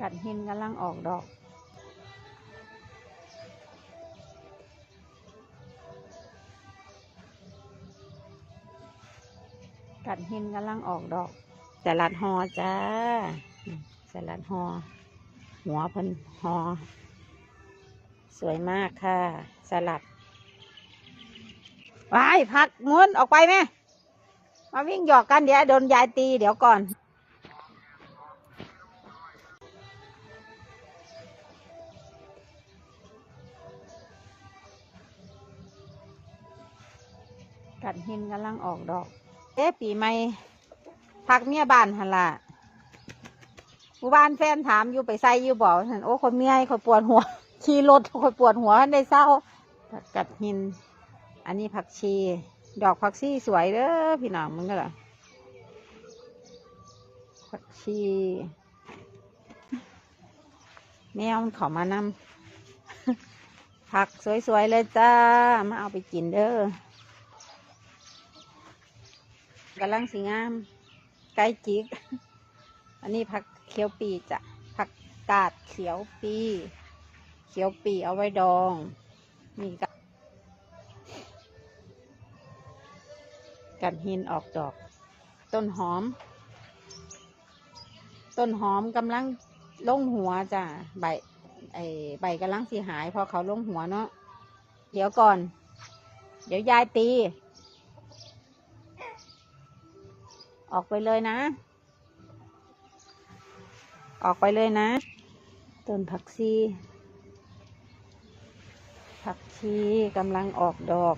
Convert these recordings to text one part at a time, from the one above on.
กัดหินกำลังออกดอก กัดหินกำลังออกดอกสลัดหอจ้าสลัดหอหัวพันหอสวยมากค่ะ สลัดวายพักม้วนออกไปไหมมาวิ่งหยอกกันเดี๋ยวโดนยายตีเดี๋ยวก่อน กัดหินกำลังออกดอก เอ๊ะปีใหม่พักเมียบ้านหันละหมู่บ้านแฟนถามอยู่ไปใส่อยู่บอกฉันโอ้คนเมียคนปวดหัว ขี่รถคนปวดหัวได้เศร้าผักกัดหิน อันนี้ผักชี ดอกผักชีสวยเด้อพี่น้องมึงก็เหรอผักชีแมวมันขามานำผักสวยๆเลยจ้า มาเอาไปกินเด้อ กำลังสีงาม ไก่จิก อันนี้ผักเขียวปีจ้ะ ผักกาดเขียวปี เขียวปีเอาไว้ดอง นี่ก็กันหินออกดอก ต้นหอม ต้นหอมกำลังลงหัวจ้ะ ใบ ไอใบกำลังสีหาย พอเขาลงหัวเนาะ เดี๋ยวก่อน เดี๋ยวยายตี ออกไปเลยนะ ออกไปเลยนะ ต้นผักชีผักชีกำลังออกดอก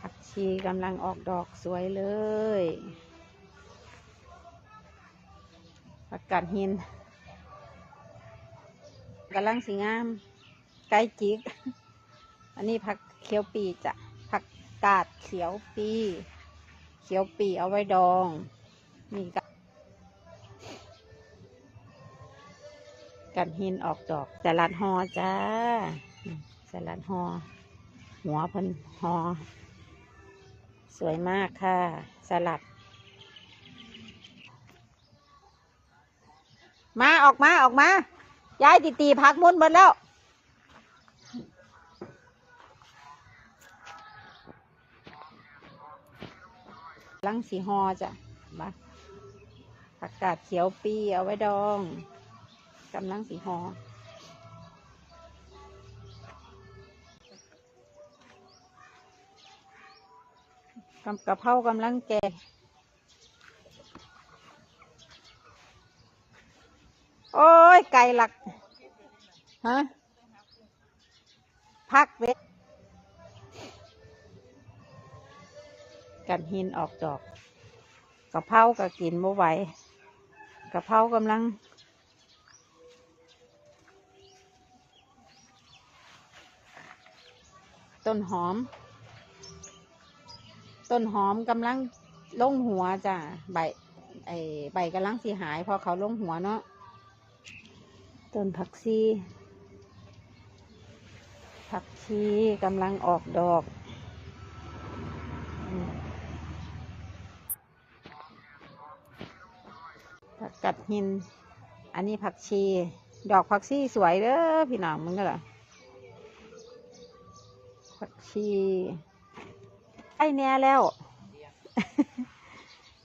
ผักชีกำลังออกดอกสวยเลย ผักกาดหินกำลังสีงาม ไก่จิก อันนี้ผักเขียวปีจ้ะ กาดเขียวปี เขียวปีเอาไว้ดอง มีกกันหินออกดอกสลัดหอจ้าสลัดหอหัวพันหอสวยมากค่ะ สลัด มาออกมาออกมายายตีตีพักมุนหมดแล้ว ลังสีหอจ้ะมาผักกาดเขียวปีเอาไว้ดองกำลังสีหอกำกะเพรากำลังแก่โอ้ย ไก่หลัก ฮะ พักเว็ด กันหินออกดอกกระเพราก็กินบ่ไหวกระเพรากำลัง ต้นหอม ต้นหอมกำลังลงหัวจ้ะใบไอใบกำลังสีหายพอเขาลงหัวเนาะต้นผักชีผักชีกำลังออกดอก อืม ผักกัดหิน อันนี้ผักชี ดอกผักชีสวยเด้อพี่น้องมึงก็เหรอผักชีไอ้แน่แล้ว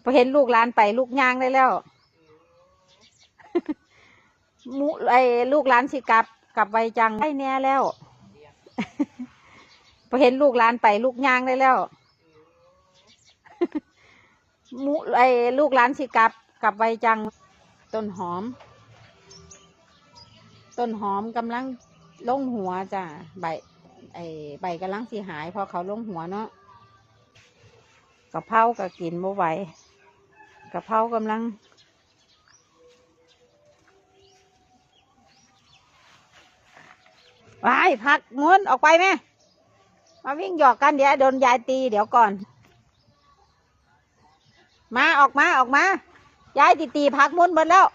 พอเห็นลูกหลานไปลูกยางได้แล้วมูไอ้ลูกหลานสิกลับกลับไวจังไอ้แน่แล้วพอเห็นลูกหลานไปลูกยางได้แล้วมูไอ้ลูกหลานสิกลับ ลับไวจัง ต้นหอม ต้นหอมกำลังลงหัวจ้ะใบ ไอ้ใบกำลังสีหาย พอเขาลงหัวเนาะกะเพราก็กินบ่ไหวกะเพรากำลัง ไปพักม้วนออกไปไหมมาวิ่งหยอกกันเดี๋ยวโดนยายตีเดี๋ยวก่อน มาออกมาออกมา ยายตีตีพักมุนหมดแล้ว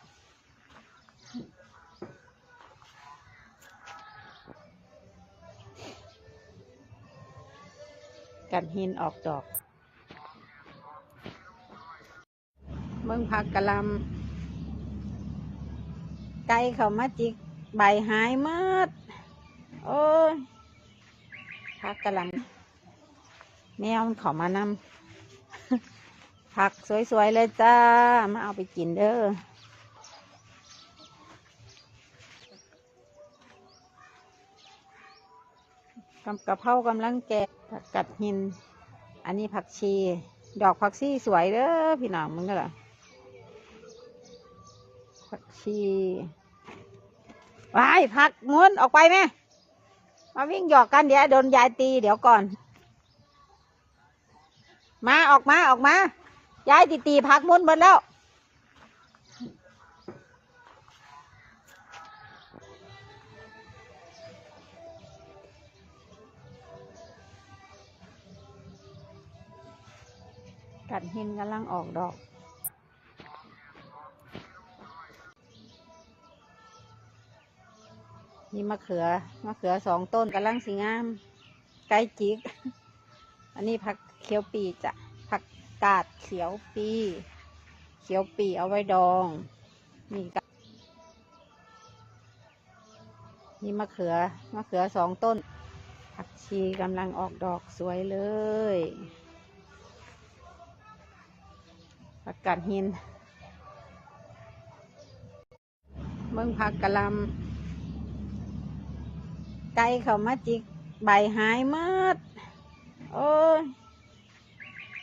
กันหินออกดอก เมืองผักกะลำไก่เขามาจิกใบหายหมดโอ้ยผักกะลำแมวมันเขามานำ ผักสวยๆเลยจ้า มาเอาไปกินเด้อกำกะเพรากำลังแกะผักกัดหิน อันนี้ผักชี ดอกผักชีสวยเด้อพี่น้องมึงก็เหรอผักชีว้ายผักม้วนออกไปไหมมาวิ่งหยอกกันเดี๋ยวโดนยายตีเดี๋ยวก่อน มาออกมาออกมา ยายตีตีผักม้วนหมดแล้ว กัดหินกำลังออกดอกนี่มะเขือ มะเขือสองต้นกำลังสีงาม ไก่จิก อันนี้ผักเขียวปีจ้ะ กาดเขียวปี เขียวปีเอาไว้ดองนี่กะนี่มะเขือ มะเขือสองต้น ผักชีกำลังออกดอกสวยเลย ผักกาดหิน เมืองผักกะลำไก่เขามาจิกใบหายหมดโอ้ย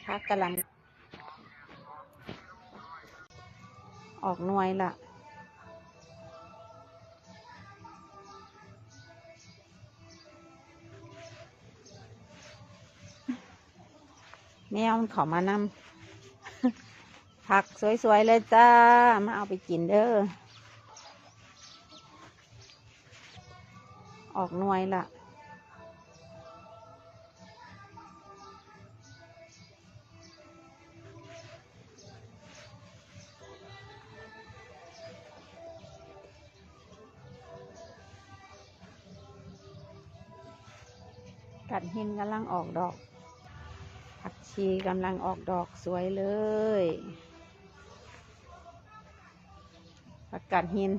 ผักกะหลำออกหน่วยละแมวมันขามานำผักสวย ๆ เลยจ้า มาเอาไปกินเด้อ ออกหน่วยละ กัดหินกำลังออกดอก ผักชีกำลังออกดอกสวยเลย ผักกาดหิน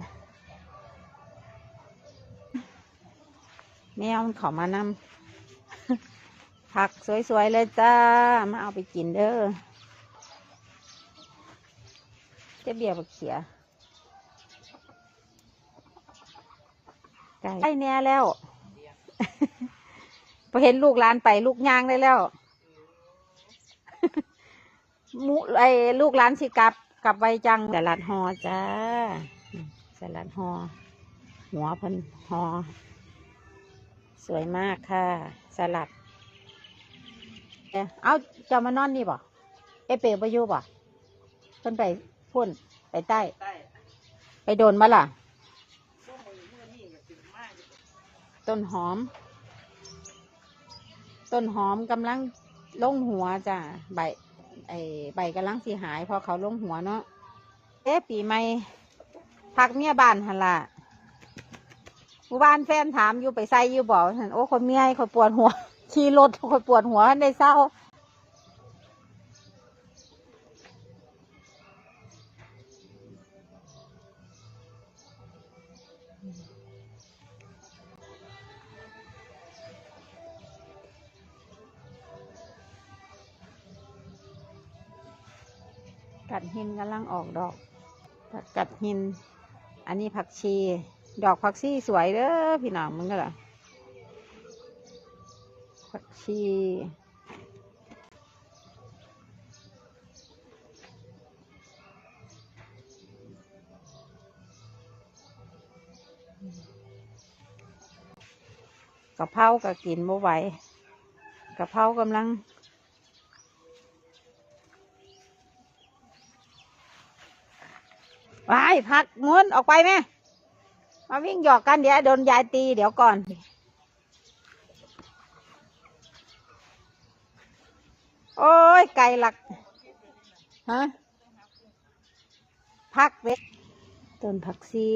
แมวมันขามานำผักสวยๆเลยจ้า มาเอาไปกินเด้อเจะเบียร์บักเขียไก่ไก่แน่แล้ว พอเห็นลูกหลานไปลูกย่างได้แล้วหมูไอ้ลูกหลานสิกลับกลับไวจังสลัดหอจ้าสลัดหอหัวเพันหอสวยมากค่ะ สลัด เอ้าเอาเจะมานอนนี่บ่เอเปบ่อยู่บ่เพิ่นไปพุ่นไปใต้ ไปโดนมาล่ะ ต้นหอม ต้นหอมกำลังลงหัวจ้ะใบไอ้ใบกำลังสีหาย พอเขาลงหัวเนาะเอ๊ะปีใหม่พักเมียบ้านหันละหมู่บ้านแฟนถามอยู่ไปใส่อยู่บอกฉันโอ้คนเมียคนปวดหัวขี่รถคนปวดหัวในได้เศร้า กัดหินกำลังออกดอกผักกัดหิน อันนี้ผักชี ดอกผักชีสวยเด้อพี่น้องมึงก็เหรอผักชีกะเพราก็กินบ่ไหวกะเพรากำลัง พักม้วนออกไปไหมมาวิ่งหยอกกันเดี๋ยวโดนยายตีเดี๋ยวก่อน โอ้ยไก่หลักฮะพักเวทต้นผักซี